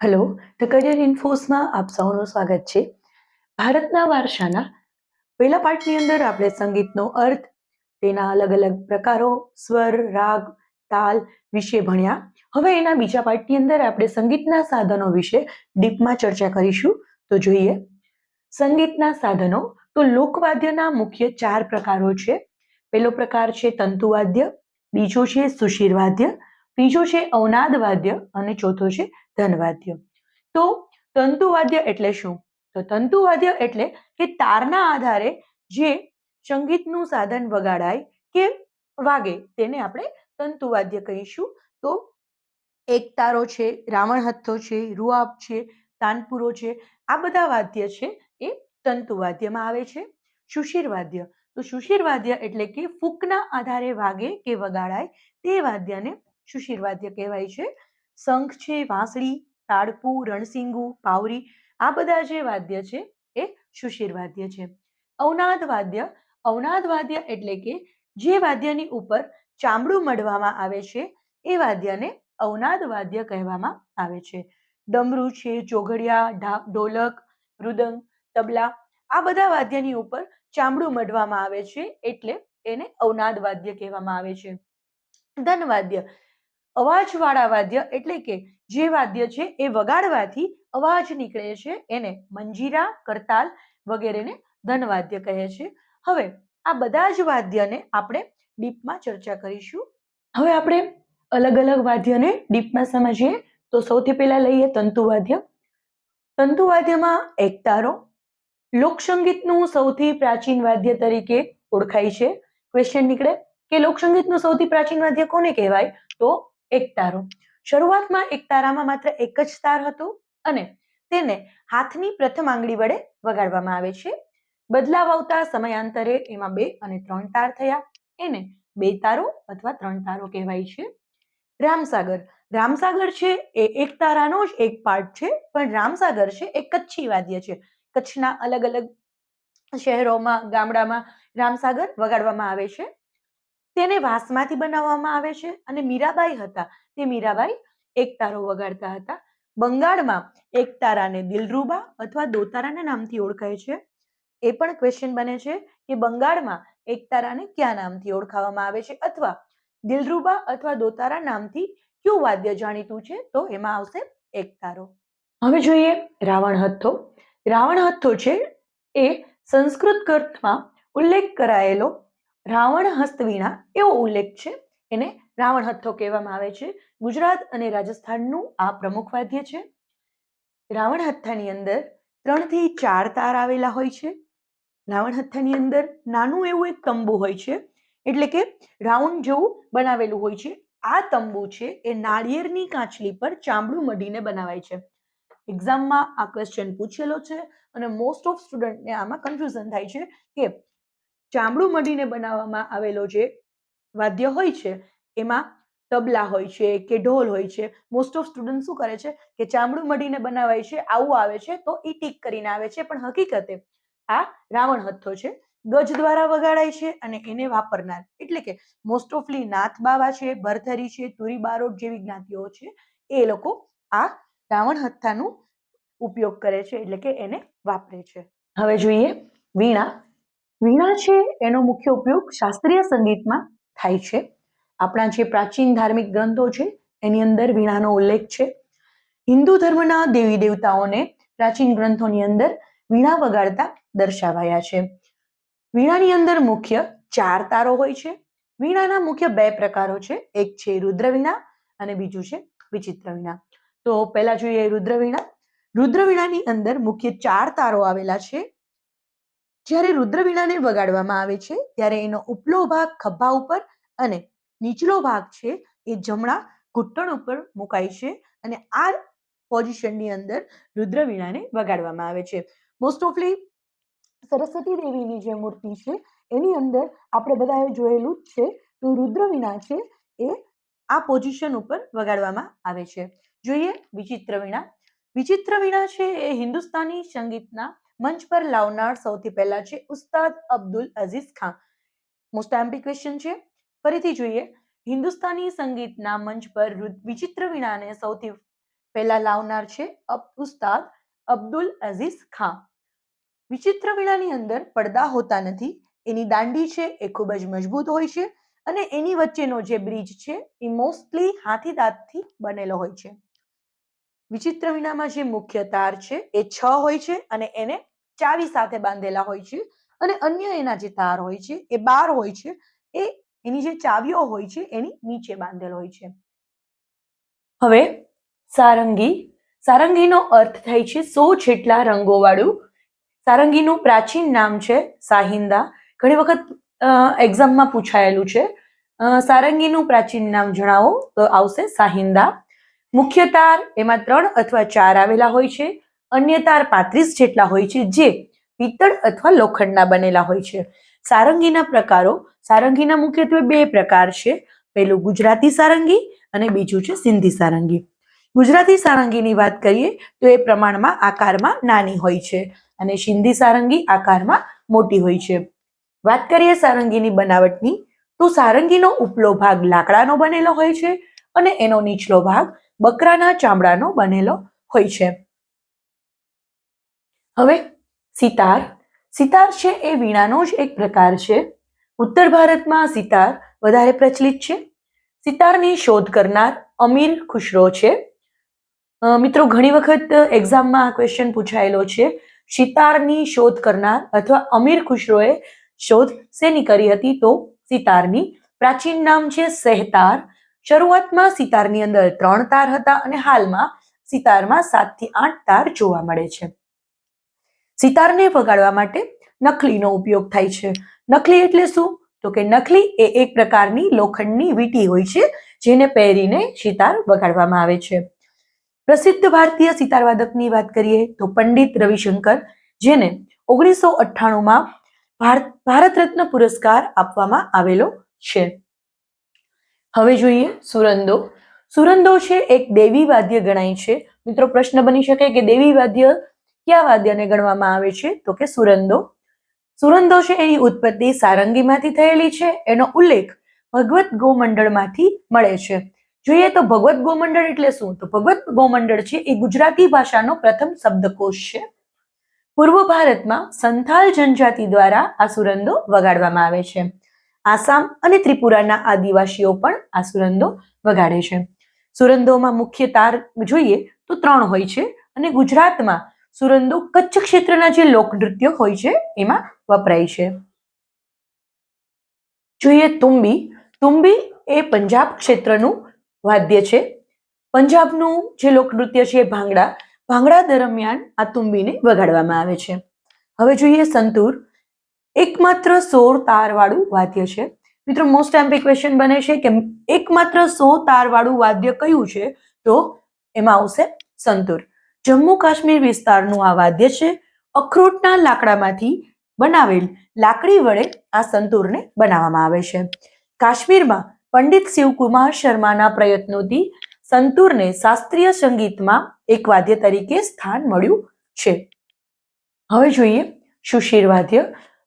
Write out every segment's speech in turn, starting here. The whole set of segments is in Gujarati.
હેલો ધ કરિયર ઇન્ફોસમાં આપ સૌનું સ્વાગત છે. ભારતના વારસાના પહેલા પાઠની અંદર આપણે સંગીતનો અર્થ, તેના અલગ અલગ પ્રકારો, સ્વર, રાગ, તાલ વિશે ભણ્યા. હવે એના બીજા પાઠની અંદર આપણે સંગીતના સાધનો વિશે ડીપમાં ચર્ચા કરીશું. તો જોઈએ, સંગીતના સાધનો, તો લોકવાદ્યના મુખ્ય ચાર પ્રકારો છે. પહેલો પ્રકાર છે તંતુવાદ્ય, બીજો છે સુશીર ત્રીજો છે અવનાદ વાદ્ય અને ચોથો છે ધનવાદ્ય. તો તંતુવાદ્ય એટલે શું? તો તંતુવાદ્ય એટલે કે તારના આધારે જે સંગીતનું સાધન વગાડાય કે વાગે તેને આપણે તંતુવાદ્ય કહીશું. તો એક તારો છે, રાવણ હથ્થો છે રૂઆબ છે, તાનપુરો છે, આ બધા વાદ્ય છે એ તંતુવાદ્યમાં આવે છે. સુશીર વાદ્ય. તો સુશીર વાદ્ય એટલે કે ફૂકના આધારે વાગે કે વગાડાય તે વાદ્યને સુશીર વાદ્ય કહેવાય છે? શંખ છે, વાંસળી, તાડપુ, રણસિંગુ, પાવરી, આ બધા જે વાદ્ય છે એ સુશીરવાદ્ય છે? અવનાદ વાદ્ય. વાદ્ય એટલે કે જે વાદ્યની ઉપર ચામડું મઢવામાં આવે છે, એ વાદ્યને અવનાદ વાદ્ય કહેવામાં આવે છે. ડમરું છે, ચોઘડિયા ઢોલક મૃદંગ તબલા, આ બધા વાદ્યની ઉપર ચામડું મઢવામાં આવે છે, એટલે એને અવનાદ વાદ્ય કહેવામાં આવે છે. ધનવાદ્ય અવાજવાળા વાદ્ય એટલે કે જે વાદ્ય છે એ વગાડવાથી અવાજ નીકળે છે એને મંજીરા, કરતાલ વગેરેને ધનવાદ્ય કહે છે. હવે આ બધા જ વાદ્યને આપણે ડીપમાં ચર્ચા કરીશું. હવે આપણે અલગ અલગ વાદ્યને ડીપમાં સમજીએ. તો સૌથી પહેલા લઈએ તંતુવાદ્ય તંતુવાદ્યમાં એકતારો. લોકસંગીતનું સૌથી પ્રાચીન વાદ્ય તરીકે ઓળખાય છે. ક્વેશ્ચન નીકળે કે લોકસંગીતનું સૌથી પ્રાચીન વાદ્ય કોને કહેવાય? તો એકતારો શરૂઆતમાં એક તારામાં માત્ર એક જ તાર હતો અને તેને હાથની પ્રથમ આંગળી વડે વગાડવામાં આવે છે. બદલાવ આવતા સમયાંતરે એમાં બે અને ત્રણ તાર થયા. એને બે તારો અથવા ત્રણ તારો કહેવાય છે. રામસાગર. રામસાગર છે એ એક તારાનો જ એક પાર્ટ છે, પણ રામસાગર છે એ કચ્છી વાદ્ય છે. કચ્છના અલગ અલગ શહેરોમાં, ગામડામાં રામસાગર વગાડવામાં આવે છે. તેને વાંસમાંથી બનાવવામાં આવે છે અને મીરાબાઈ હતા. તે મીરાબાઈ એક તારો વગાડતા હતા. બંગાળમાં એક તારાને દિલરુબા અથવા દોતારાના નામથી ઓળખાય છે. એ પણ ક્વેશ્ચન બને છે કે બંગાળમાં એક તારાને કયા નામથી ઓળખાવામાં આવે છે અથવા દિલરુબા અથવા દોતારા નામથી કયું વાદ્ય જાણીતું છે? તો એમાં આવશે એક તારો હવે જોઈએ રાવણ હથ્થો. રાવણ હથ્થો છે એ સંસ્કૃત ગ્રંથમાં ઉલ્લેખ કરાયેલો રાવણ હસ્તવીણા, એવો ઉલ્લેખ છે. એને રાવણ હથ્થો કહેવામાં આવે છે. ગુજરાત અને રાજસ્થાનનું આ પ્રમુખ વાદ્ય છે. રાવણ હથ્થાની અંદર ત્રણથી ચાર તાર આવેલા હોય છે. રાવણ હથ્થાની અંદર નાનું એવું એક તંબુ હોય છે. એટલે કે રાઉન્ડ જેવું બનાવેલું હોય છે. આ તંબુ છે એ નાળિયેરની કાચલી પર ચામડું મઢીને બનાવાય છે. એક્ઝામમાં આ ક્વેશ્ચન પૂછેલો છે અને મોસ્ટ ઓફ સ્ટુડન્ટને આમાં કન્ફ્યુઝન થાય છે કે ચામડું મઢીને બનાવવામાં આવેલો જે વાદ્ય હોય છે, એમાં તબલા હોય છે કે ઢોલ હોય છે મોસ્ટ ઓફ સ્ટુડન્ટ શું કરે છે કે ચામડું મઢીને બનાવાય છે, આવું આવે છે, તો ઈ ટીક કરીને આવે છે, પણ હકીકતે આ રાવણ હથ્થો છે, ગજ દ્વારા વગાડાય છે અને એને વાપરનાર. એટલે કે મોસ્ટ ઓફલી નાથ બાવા છે, ભરથરી છે, તુરી બારોટ જેવી જ્ઞાતિઓ છે, એ લોકો આ રાવણ હથ્થાનું ઉપયોગ કરે છે, એટલે કે એને વાપરે છે. હવે જોઈએ વીણા વીણા છે એનો મુખ્ય ઉપયોગ શાસ્ત્રીય સંગીતમાં થાય છે. આપણા જે પ્રાચીન ધાર્મિક ગ્રંથો છે, એની અંદર વીણાનો ઉલ્લેખ છે. હિન્દુ ધર્મના દેવી દેવતાઓને પ્રાચીન ગ્રંથોની અંદર વીણા વગાડતા દર્શાવાયા છે. વીણાની અંદર મુખ્ય ચાર તારો હોય છે. વીણાના મુખ્ય બે પ્રકારો છે, એક છે રુદ્રવીણા અને બીજું છે વિચિત્ર વીણા તો પહેલા જોઈએ રુદ્રવીણા. રુદ્રવીણાની અંદર મુખ્ય ચાર તારો આવેલા છે. જ્યારે રુદ્રવીણાને વગાડવામાં આવે છે, ત્યારે એનો ઉપલો ભાગ ખભા ઉપર અને નીચલો ભાગ છે, એ જમણા ઘૂંટણ ઉપર મુકાય છે અને આ પોઝિશનની અંદર રુદ્રવીણાને વગાડવામાં આવે છે. મોસ્ટ ઓફલી સરસ્વતી દેવીની જે મૂર્તિ છે, એની અંદર આપણે બધાએ જોયેલું જ છે તો રુદ્રવીણા છે, એ આ પોઝિશન ઉપર વગાડવામાં આવે છે. જોઈએ વિચિત્ર વીણા. વિચિત્ર વીણા છે એ હિન્દુસ્તાની સંગીતના મંચ પર લાવનાર સૌથી પહેલા છે Ustad Abdul Aziz Khan. Most IMP question છે. ફરીથી જોઈએ. હિન્દુસ્તાની સંગીતના મંચ પર વિચિત્ર વીણાને સૌથી પહેલા લાવનાર છે ઉસ્તાદ અબ્દુલ અઝીઝ ખાન. વિચિત્ર વીણાની અંદર પડદા હોતા નથી. એની દાંડી છે એ ખૂબ જ મજબૂત હોય છે અને એની વચ્ચેનો જે બ્રિજ છે એ મોસ્ટલી હાથી દાંતથી બનેલો હોય છે. વિચિત્ર વીણામાં જે મુખ્ય તાર છે એ છ હોય છે અને એને ચાવી સાથે બાંધેલા હોય છે અને અન્ય એના જે તાર હોય છે, એ બાર હોય છે, એ એની જે ચાવીઓ હોય છે, એની નીચે બાંધેલ હોય છે. હવે સારંગી. સારંગીનો અર્થ થાય છે સો જેટલા રંગોવાળું. સારંગીનું પ્રાચીન નામ છે સાહિંદા. ઘણી વખત એક્ઝામમાં પૂછાયેલું છે. સારંગીનું પ્રાચીન નામ જણાવો તો આવશે સાહિંદા. મુખ્ય તાર એમાં ત્રણ અથવા ચાર આવેલા હોય છે. અન્ય તાર પાંત્રીસ જેટલા હોય છે જે પિત્તળ અથવા લોખંડના બનેલા હોય છે. સારંગીના પ્રકારો, સારંગીના મુખ્યત્વે બે પ્રકાર છે. પહેલું ગુજરાતી સારંગી અને બીજું છે સિંધી સારંગી. ગુજરાતી સારંગીની વાત કરીએ તો એ પ્રમાણમાં આકારમાં નાની હોય છે અને સિંધી સારંગી આકારમાં મોટી હોય છે. વાત કરીએ સારંગીની બનાવટની, તો સારંગીનો ઉપલો ભાગ લાકડાનો બનેલો હોય છે અને એનો નીચલો ભાગ બકરાના ચામડાનો બનેલો હોય છે. હવે સિતાર. સિતાર છે એ વીણાનો જ એક પ્રકાર છે. ઉત્તર ભારતમાં સિતાર વધારે પ્રચલિત છે. સિતારની શોધ કરનાર અમીર ખુશરો છે. મિત્રો, ઘણી વખત એક્ઝામમાં આ ક્વેશ્ચન પૂછાયેલો છે. સિતારની શોધ કરનાર અથવા અમીર ખુશરોએ શોધ શેની કરી હતી? તો સિતારની પ્રાચીન નામ છે સહેતાર. શરૂઆતમાં સિતારની અંદર ત્રણ તાર હતા અને હાલમાં સિતારમાં સાતથી આઠ તાર જોવા મળે છે. સિતારને વગાડવા માટે નકલીનો ઉપયોગ થાય છે. નકલી એટલે શું? તો કે નકલી એ એક પ્રકારની લોખંડની વીંટી હોય છે, જેને પહેરીને સિતાર વગાડવામાં આવે છે. પ્રસિદ્ધ ભારતીય સિતારવાદકની વાત કરીએ તો પંડિત રવિશંકર, જેને ઓગણીસો અઠ્ઠાણુંમાં ભારત ભારત રત્ન પુરસ્કાર આપવામાં આવેલો છે. હવે જોઈએ સુરંદો. સુરંદો છે એક દેવી વાદ્ય ગણાય છે. મિત્રો, પ્રશ્ન બની શકે કે દેવી વાદ્ય કયા વાદ્યને ગણવામાં આવે છે? તો કે સુરંદો. સુરંદો છે એની ઉત્પત્તિ સારંગીમાંથી થયેલી છે. એનો ઉલ્લેખ ભગવત ગોમંડળમાંથી મળે છે. જોઈએ તો ભગવત ગોમંડળ એટલે શું? તો ભગવત ગોમંડળ છે એ ગુજરાતી ભાષાનો પ્રથમ શબ્દકોશ છે. પૂર્વ ભારતમાં સંથાલ જનજાતિ દ્વારા આ સુરંદો વગાડવામાં આવે છે. આસામ અને ત્રિપુરાના આદિવાસીઓ પણ આ સુરંદો વગાડે છે. સુરંદોમાં મુખ્ય તાર જોઈએ તો ત્રણ હોય છે અને ગુજરાતમાં સુરંદો કચ્છ ક્ષેત્રના જે લોકનૃત્ય હોય છે, એમાં વપરાય છે. જોઈએ તુંબી. તુંબી એ પંજાબ ક્ષેત્રનું વાદ્ય છે. પંજાબનું જે લોકનૃત્ય છે એ ભાંગડા. ભાંગડા દરમિયાન આ તુંબીને વગાડવામાં આવે છે. હવે જોઈએ સંતૂર. એકમાત્ર સોળ તારવાળું વાદ્ય છે. મિત્રો મોસ્ટ એમ્પી ક્વેશ્ચન બને છે કે એકમાત્ર સો તારવાળું વાદ્ય કયું છે? તો એમાં આવશે સંતૂર. જમ્મુ કાશ્મીર વિસ્તારનું આ વાદ્ય છે, અખરોટના લાકડામાંથી બનાવેલ લાકડી વડે આ સંતૂરને બનાવવામાં આવે છે. કાશ્મીરમાં પંડિત શિવકુમાર શર્માના પ્રયત્નોથી સંતૂરને શાસ્ત્રીય સંગીતમાં એક વાદ્ય તરીકે સ્થાન મળ્યું છે. હવે જોઈએ સુશીર વાદ્ય.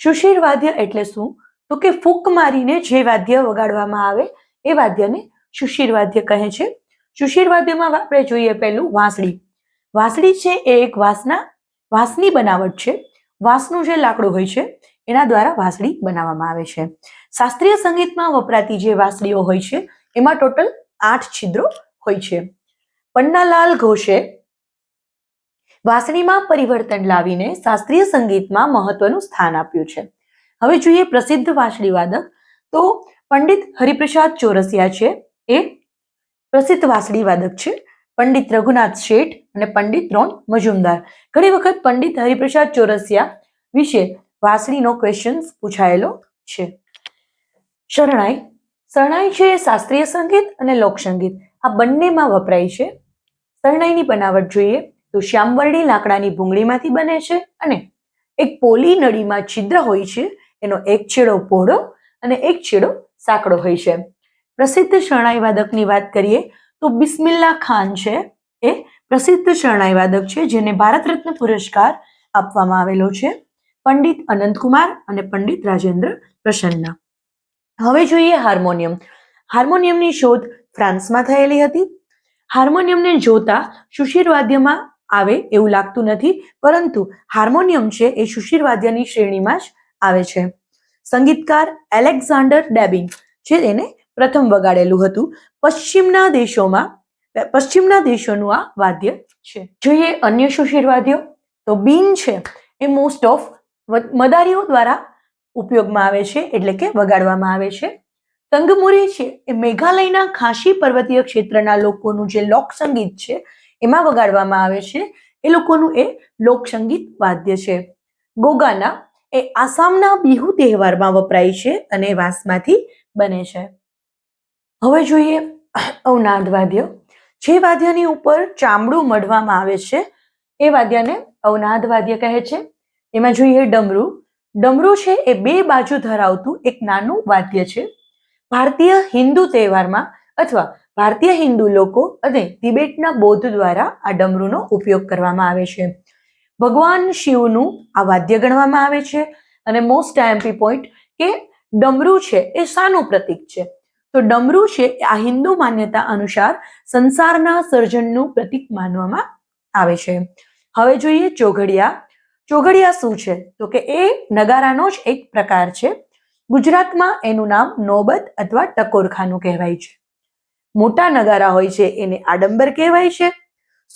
સુશીર વાદ્ય એટલે શું? તો કે ફૂંક મારીને જે વાદ્ય વગાડવામાં આવે એ વાદ્યને સુશીર વાદ્ય કહે છે. સુશીર વાદ્યમાં આપણે જોઈએ પહેલું વાંસળી. વાંસળી છે એ એક વાંસના, વાંસની બનાવટ છે. વાંસનું જે લાકડું હોય છે, એના દ્વારા વાંસળી બનાવવામાં આવે છે. શાસ્ત્રીય સંગીતમાં વપરાતી જે વાંસળીઓ હોય છે, એમાં ટોટલ આઠ છિદ્રો હોય છે. પન્નાલાલ ઘોષે વાંસળીમાં પરિવર્તન લાવીને શાસ્ત્રીય સંગીતમાં મહત્વનું સ્થાન આપ્યું છે. હવે જોઈએ પ્રસિદ્ધ વાંસળી વાદક. તો પંડિત હરિપ્રસાદ ચોરસિયા છે, એ પ્રસિદ્ધ વાંસળી વાદક છે. પંડિત રઘુનાથ શેઠ અને પંડિત રોન મજુમદાર. ઘણી વખત પંડિત હરિપ્રસાદ ચોરસિયા વિશે વાસણીનો ક્વેશ્ચન પૂછાયેલો છે. શરણાઈ શરણાઈ છે શાસ્ત્રીય સંગીત અને લોકસંગીત. આ બંનેમાં વપરાય છે. શરણાઈની બનાવટ જોઈએ તો શ્યામવર્ણી લાકડાની ભૂંગળીમાંથી બને છે અને એક પોલી નળીમાં છિદ્ર હોય છે, એનો એક છેડો પહોળો અને એક છેડો સાંકડો હોય છે. પ્રસિદ્ધ શરણાઈ વાદકની વાત કરીએ તો બિસ્મિલ્લા ખાન છે એ પ્રસિદ્ધ શરણાઈ વાદક છે, જેને ભારત રત્ન પુરસ્કાર આપવામાં આવેલો છે. પંડિત અનંતકુમાર અને પંડિત રાજેન્દ્ર પ્રસન્ના. હવે જોઈએ હાર્મોનિયમ. હાર્મોનિયમની શોધ ફ્રાન્સમાં થયેલી હતી. હાર્મોનિયમને જોતા સુશીર વાદ્યમાં આવે એવું લાગતું નથી, પરંતુ હાર્મોનિયમ છે એ સુશીર વાદ્યની શ્રેણીમાં જ આવે છે. સંગીતકાર એલેક્ઝાન્ડર ડેબિન જે તેને પ્રથમ વગાડેલું હતું. પશ્ચિમના દેશોમાં પશ્ચિમના દેશોનું આ વાદ્ય છે. જોઈએ અન્ય સુશીર વાદ્યો? તો બીન છે, એ મોસ્ટ ઓફ મદારીઓ દ્વારા ઉપયોગમાં આવે છે, એટલે કે વગાડવામાં આવે છે. તંગમુરી છે, એ મેઘાલયના ખાસી પર્વતીય ક્ષેત્રના લોકોનું જે લોક સંગીત છે, એમાં વગાડવામાં આવે છે. એ લોકોનું એ લોકસંગીત વાદ્ય છે. ગોગાના એ આસામના બિહુ તહેવારમાં વપરાય છે અને વાંસમાંથી બને છે. હવે જોઈએ અવનાદ વાદ્ય જે વાદ્યની ઉપર ચામડું મઢવામાં આવે છે, એ વાદ્યને અવનાદ વાદ્ય કહે છે. એમાં જોઈએ ડમરું. ડમરું છે એ બે બાજુ ધરાવતું એક નાનું વાદ્ય છે. ભારતીય હિન્દુ તહેવારમાં અથવા ભારતીય હિન્દુ લોકો અને તિબેટના બૌદ્ધ દ્વારા આ ડમરૂનો ઉપયોગ કરવામાં આવે છે. ભગવાન શિવનું આ વાદ્ય ગણવામાં આવે છે અને મોસ્ટ આઈએમપી પોઈન્ટ કે ડમરું છે એ શાનું પ્રતીક છે. તો ડમરું છે, આ હિન્દુ માન્યતા અનુસાર સંસારના સર્જનનું પ્રતીક માનવામાં આવે છે. હવે જોઈએ ચોઘડિયા. ચોઘડિયા શું છે? તો કે એ નગારાનો જ એક પ્રકાર છે. ગુજરાતમાં એનું નામ નોબત અથવા ટકોરખાનું કહેવાય છે. મોટા નગારા હોય છે, એને આડંબર કહેવાય છે.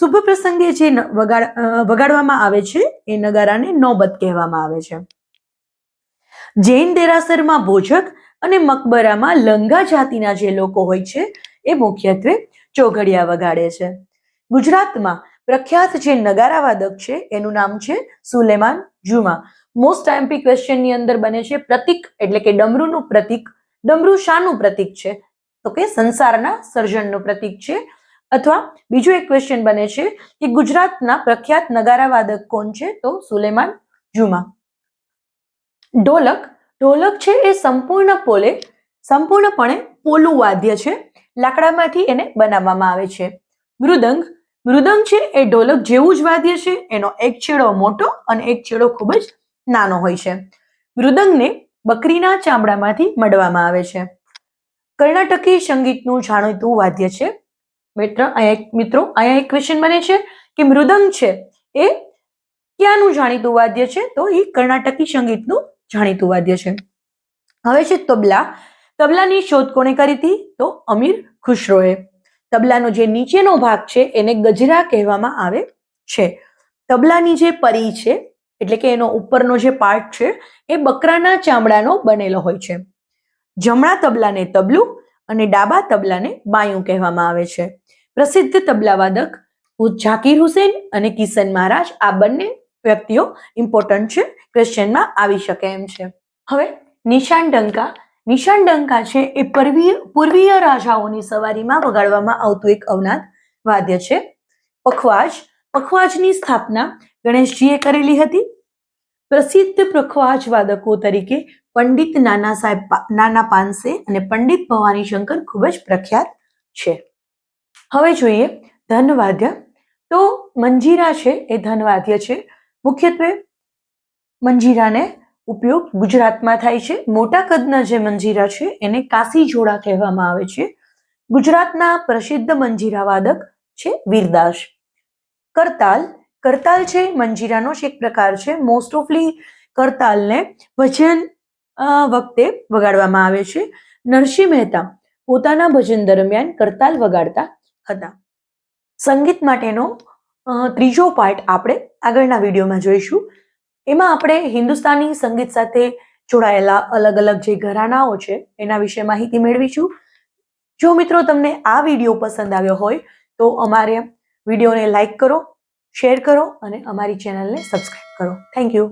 શુભ પ્રસંગે જે વગાડ વગાડવામાં આવે છે, એ નગારાને નોબત કહેવામાં આવે છે. જૈન દેરાસરમાં ભોજક અને મકબરામાં લંગા જાતિના જે લોકો હોય છે, એ મુખ્યત્વે ચોઘડિયા વગાડે છે. ગુજરાતમાં પ્રખ્યાત જે નગારા વાદક છે, એનું નામ છે સુલેમાન જુમા. મોસ્ટ આઈએમપી ક્વેશ્ચનની અંદર બને છે પ્રતિક, એટલે કે ડમરૂનું પ્રતિક. ડમરૂ શાનું પ્રતિક છે? તો કે સંસારના સર્જનનું પ્રતિક છે? અથવા બીજો એક ક્વેશ્ચન બને છે કે ગુજરાતના પ્રખ્યાત નગારા વાદક કોણ છે? તો સુલેમાન જુમા. ઢોલક ઢોલક છે એ સંપૂર્ણ પોલે, સંપૂર્ણપણે પોલું વાદ્ય છે. લાકડામાંથી એને બનાવવામાં આવે છે. મૃદંગ મૃદંગ છે એ ઢોલક જેવું જ વાદ્ય છે. એનો એક છેડો મોટો અને એક છેડો ખૂબ જ નાનો હોય છે. મૃદંગને બકરીના ચામડામાંથી મડવામાં આવે છે. કર્ણાટકી સંગીતનું જાણીતું વાદ્ય છે. મિત્ર, અહીંયા એક મિત્રો, અહીંયા એક ક્વેશ્ચન બને છે કે મૃદંગ છે એ ક્યાંનું જાણીતું વાદ્ય છે? તો એ કર્ણાટકી સંગીતનું જાણીતું વાદ્ય છે. હવે છે તબલા. તબલાની શોધ કોણે કરી હતી? તો અમીર ખુશરોએ તબલાનો જે નીચેનો ભાગ છે એને ગજરા કહેવામાં આવે છે. તબલાની જે પરી છે, એટલે કે એનો ઉપરનો જે પાર્ટ છે, એ બકરાના ચામડાનો બનેલો હોય છે. જમણા તબલાને તબલું અને ડાબા તબલાને બાયું કહેવામાં આવે છે. પ્રસિદ્ધ તબલાવાદક ઝાકીર હુસેન અને કિશન મહારાજ આ બંને વ્યક્તિઓ ઇમ્પોર્ટન્ટ છે ક્વેશ્ચનમાં આવી શકે એમ છે. હવે નિશાન ડંકા. નિશાન ડંકા છે એ પૂર્વીય પૂર્વીય રાજાઓની સવારીમાં વગાડવામાં આવતું એક અવનાદ વાદ્ય છે. પખવાજ. પખવાજની સ્થાપના ગણેશજીએ કરેલી હતી. પ્રસિદ્ધ પખવાજ વાદકો તરીકે પંડિત નાના સાહેબ નાના પાનસે અને પંડિત ભવાની શંકર ખૂબ જ પ્રખ્યાત છે. હવે જોઈએ ધનવાદ્ય. તો મંજીરા છે એ ધનવાદ્ય છે. મુખ્યત્વે મંજીરાને ઉપયોગ ગુજરાતમાં થાય છે. મોટા કદના જે મંજીરા છે, એને કાસી જોડા કહેવામાં આવે છે. ગુજરાતના પ્રસિદ્ધ મંજીરા વાદક છે વીરદાસ. કરતાલ કરતાલ છે મંજીરાનો જ એક પ્રકાર છે. મોસ્ટ ઓફલી કરતાલને ભજન વખતે વગાડવામાં આવે છે. નરસિંહ મહેતા પોતાના ભજન દરમિયાન કરતાલ વગાડતા હતા. સંગીત માટેનો ત્રીજો પાર્ટ આપણે આગળના વિડીયોમાં જોઈશું. એમાં આપણે હિન્દુસ્તાની સંગીત સાથે જોડાયેલા અલગ અલગ જે ઘરાનાઓ છે, એના વિશે માહિતી મેળવીશું. જો મિત્રો તમને આ વીડિયો પસંદ આવ્યો હોય, તો અમારે વિડીયોને લાઈક કરો, શેર કરો અને અમારી ચેનલને સબસ્ક્રાઈબ કરો. Thank you.